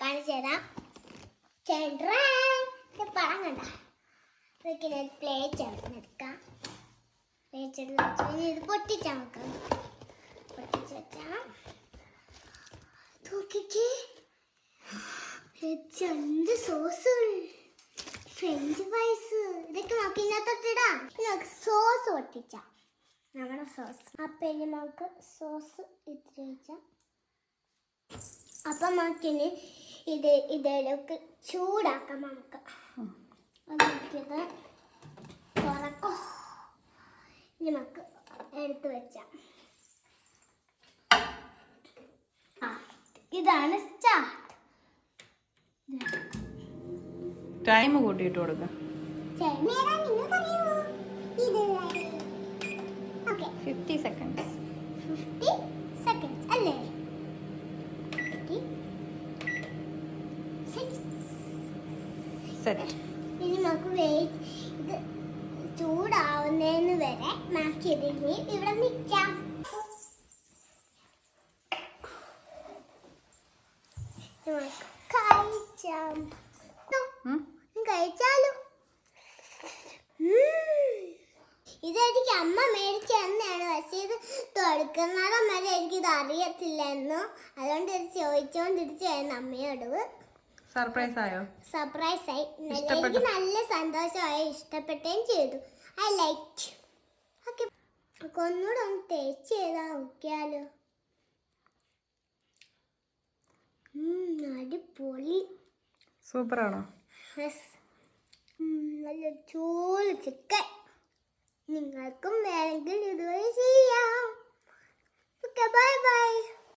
കാണിച്ചു തരാം. ചെൻട്രാ. ഇത് പടം കണ്ട. ഇതൊക്കെ ഞാൻ പ്ലേ ചേർന്നെടുക്കാം പ്ലേ ഇനി ഇത് പൊട്ടിച്ചാൽ നമുക്ക് പൊട്ടിച്ച് വെച്ചാൽ നോക്കിക്കേ. Sauce French fries. ഇതൊക്കെ നമുക്ക് ഇതിനകത്തോട്ടിടാം നമുക്ക് സോസ് പൊട്ടിച്ചാം. നമ്മുടെ സോസ്. അപ്പം ഇനി നമുക്ക് സോസ് വെച്ചാൽ അപ്പം നമുക്കിനി ഇത് ഇതിലേക്ക് ചൂടാക്കാം നമുക്ക്. നമുക്കിത് തുറക്കും. ഇനി നമുക്ക് എടുത്തു വെച്ചാം ഇതാണ് സ്റ്റാർട്ട് ടൈം കൂട്ടിയിട്ട് കൊടുക്കാം. Fifty seconds. ഫിഫ്റ്റി സെക്കൻഡ്സ് അല്ലേ ഫിഫ്റ്റി സിക്സ് സെറ്റ് ഇനി നമുക്ക് വെയിറ്റ് ഇത് ചൂടാവുന്നതിന് വരെ നമുക്ക് ഇതിന് ഇവിടെ നിൽക്കാം. കഴിച്ചാലോ. ഇതെനിക്ക് അമ്മ മേടിച്ച് തന്നെയാണ്. പക്ഷേ ഇത് തൊടുക്കുന്നിടം വരെ എനിക്കിത് അറിയത്തില്ലെന്നു അതുകൊണ്ട് ഇത് ചോദിച്ചുകൊണ്ടിരിച്ചായിരുന്നു അമ്മയോട്. സർപ്രൈസ് ആയോ സർപ്രൈസ് ആയി എനിക്ക് നല്ല സന്തോഷമായി ഇഷ്ടപ്പെട്ടേം ചെയ്തു. ഐ ലൈക്ക് ഓക്കെ ഒന്നുകൂടെ ഒന്ന് ടേസ്റ്റ് ചെയ്താൽ നോക്കിയാലോ. അടിപൊളി. സൂപ്പറാണോ. നല്ല ചൂട് ചിക്കൻ നിങ്ങൾക്കും വേണമെങ്കിൽ ഇത്